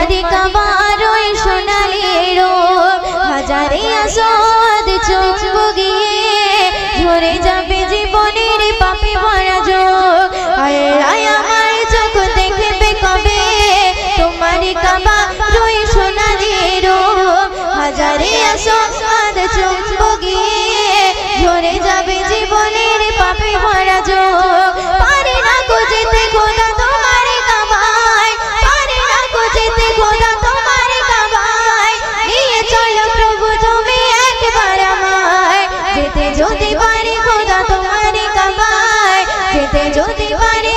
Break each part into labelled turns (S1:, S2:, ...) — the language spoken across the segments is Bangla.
S1: তোমার কাবা Bye.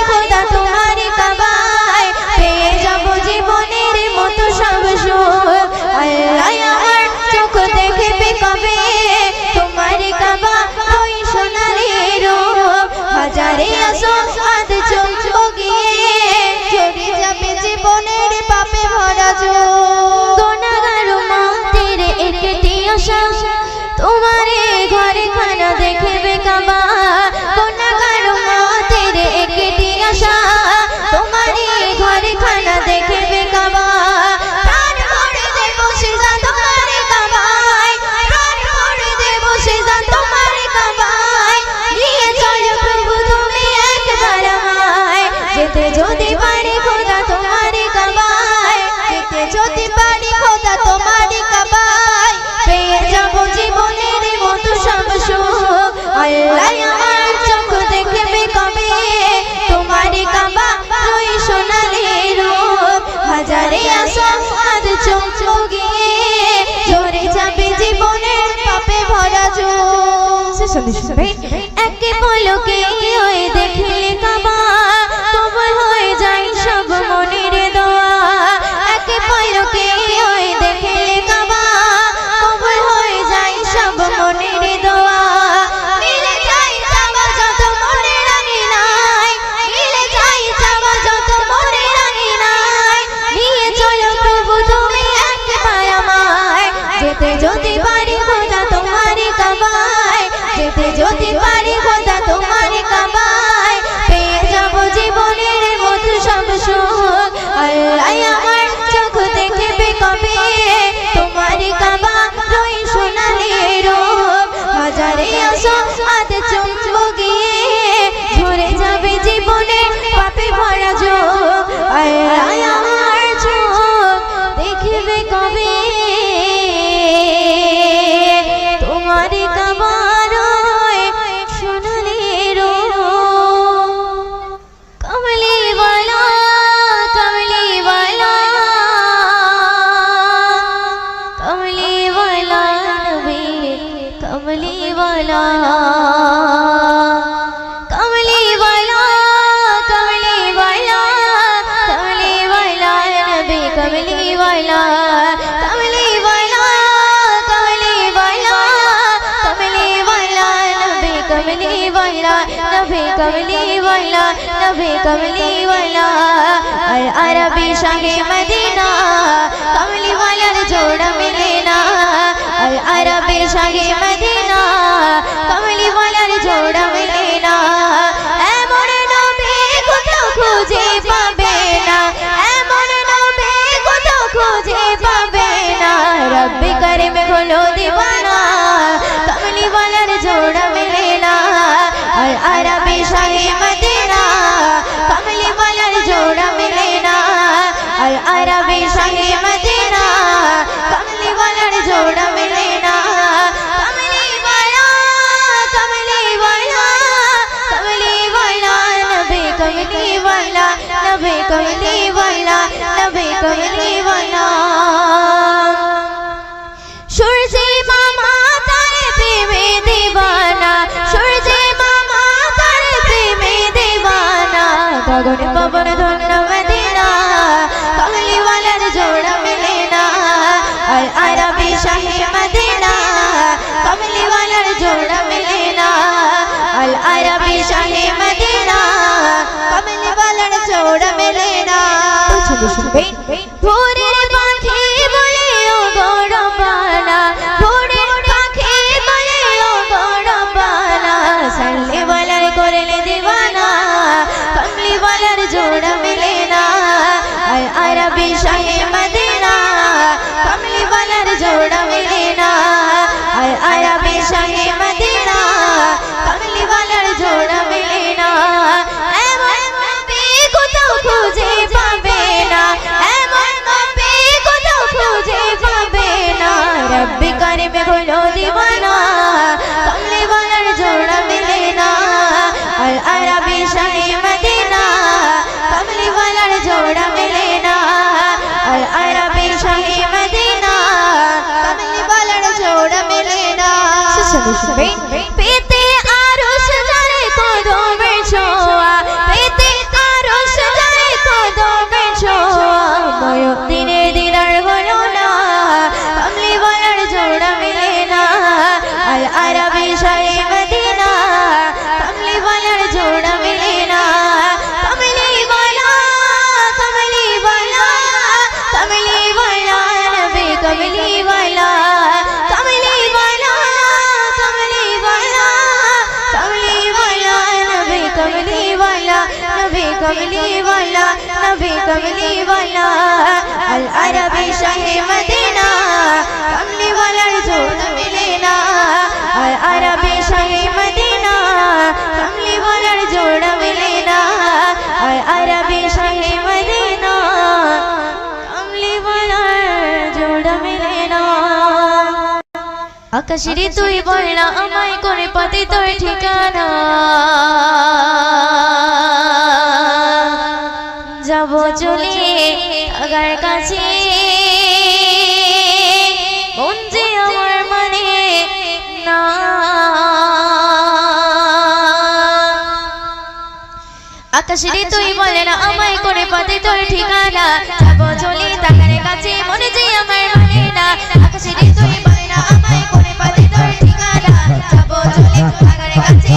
S1: পলকে ওই দেখলে কাবা। তোমার হয়ে যাই সব মনের দোয়া। এক পলকে ওই দেখলে কাবা। তোমার হয়ে যায় সব মনের দোয়া। মিলে যায় যত মনে নাই। মিলে যত মনে নাই। নিয়ে চলো প্রভু তুমি যেতে যদি কমলি ওয়ালা নবী কমলি ওয়ালা আর আরবি শাহে মদিনা কমলি ওয়ালার জোড়া মিলে না আর আরবি শাহে মদিনা কমলি ওয়ালার জোড়া শাহে মদিনা কমলি বলার জোড়া মিলে না। কমলি বলা কমলি বলা কমলি বলা নবে কমলি বলা নবে কমলি বলা নবে কমলি বলা। সূর্যে মামা তার প্রেমে দেবানা, সূর্যে মামা তার প্রেমে দেবানা। গগনে পবন ধন্য আরবি শাহে মদিনা কমলি ওয়ালার জোড়া মিলে না আল আরবি শাহে মদিনা কমলি ওয়ালার জোড়া মিলে না Nossa, bem আরবি শাহে মদিনা, সামনে বলার জোর মিলে না। আর আরবি শাহে মদিনা, সামনে বলার জোর মিলে না। আর আরবি শাহে মদিনা, সামনে বলার জোর মিলে না। আকাশের তুই বলনা আমায় করে পথে তোর ঠিকানা। যাব চলে আগার কাছে। বন্ধে আমার মানে না। আকাশ রে তুই বলে না আমায় করে পাতে তোর ঠিকানা। যাব চলে তাকার কাছে মনে যে আমার মানে না। আকাশ রে তুই বলে না আমায় করে পাতে তোর ঠিকানা। যাব চলে তাকার কাছে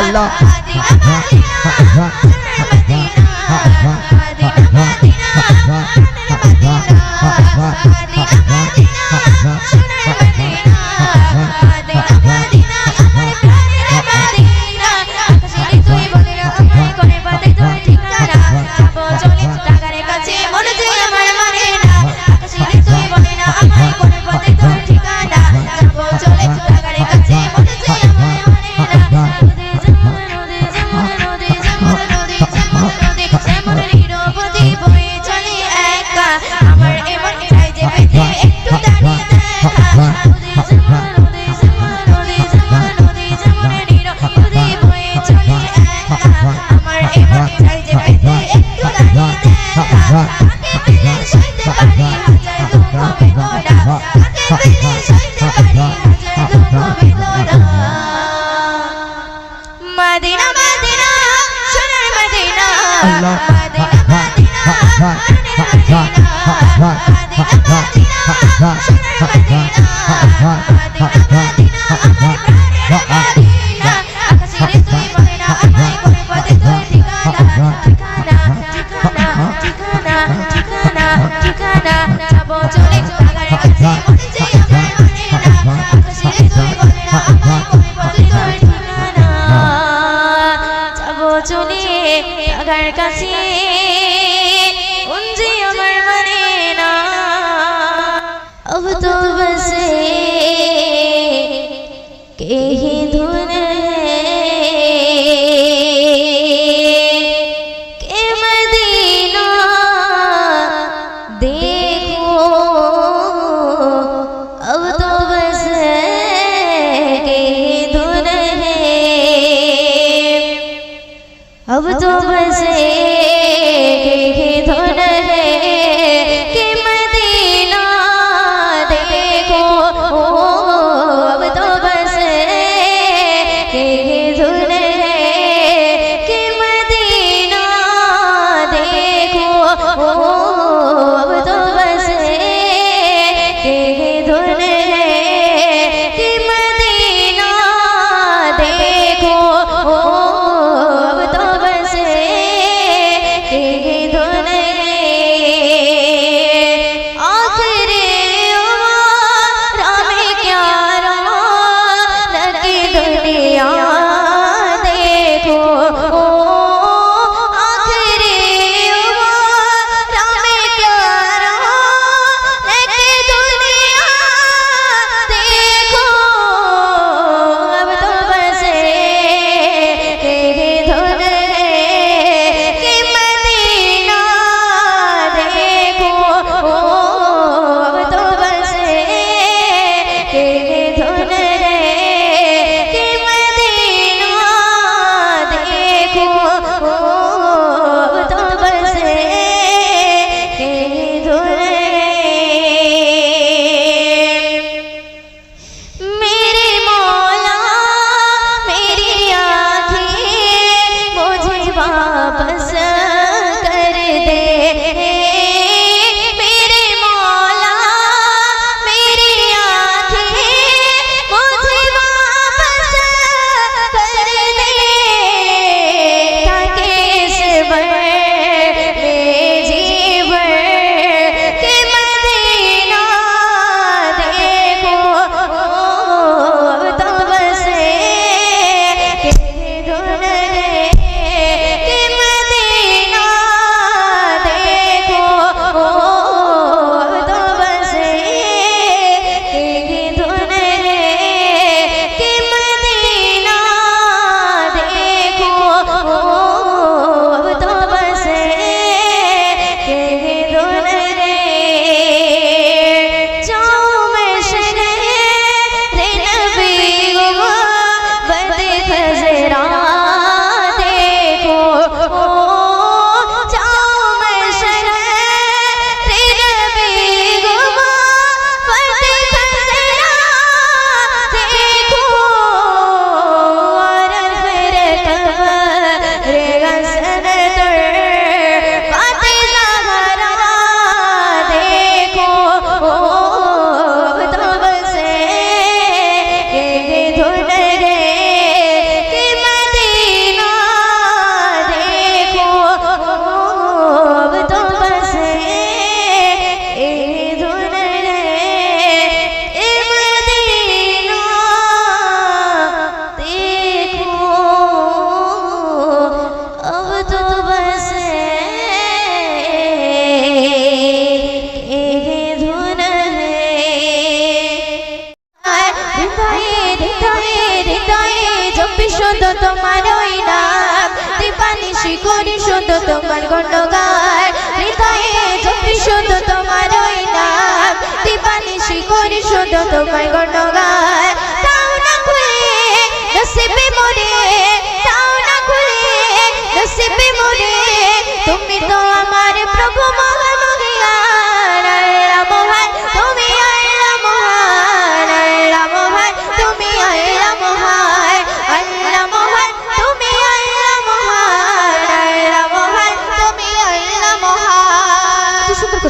S1: Allah Allah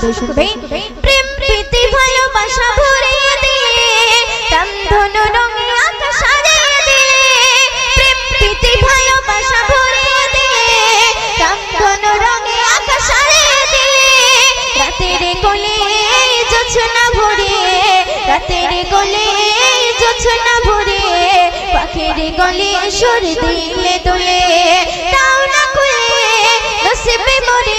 S1: শুনবে। প্রেম প্রীতি ভালোবাসা ভরে দিলে তাম ধনু রঙে আকাশ সাজিয়ে দিলে, প্রেম প্রীতি ভালোবাসা ভরে দিলে তাম ধনু রঙে আকাশ সাজিয়ে দিলে। রাতের কোলে জোছনা ভরে রাতের কোলে জোছনা ভরে পাখির গলে সুর দিলে দোলে তাও না খুলে, নসিবে মরে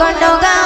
S1: জপি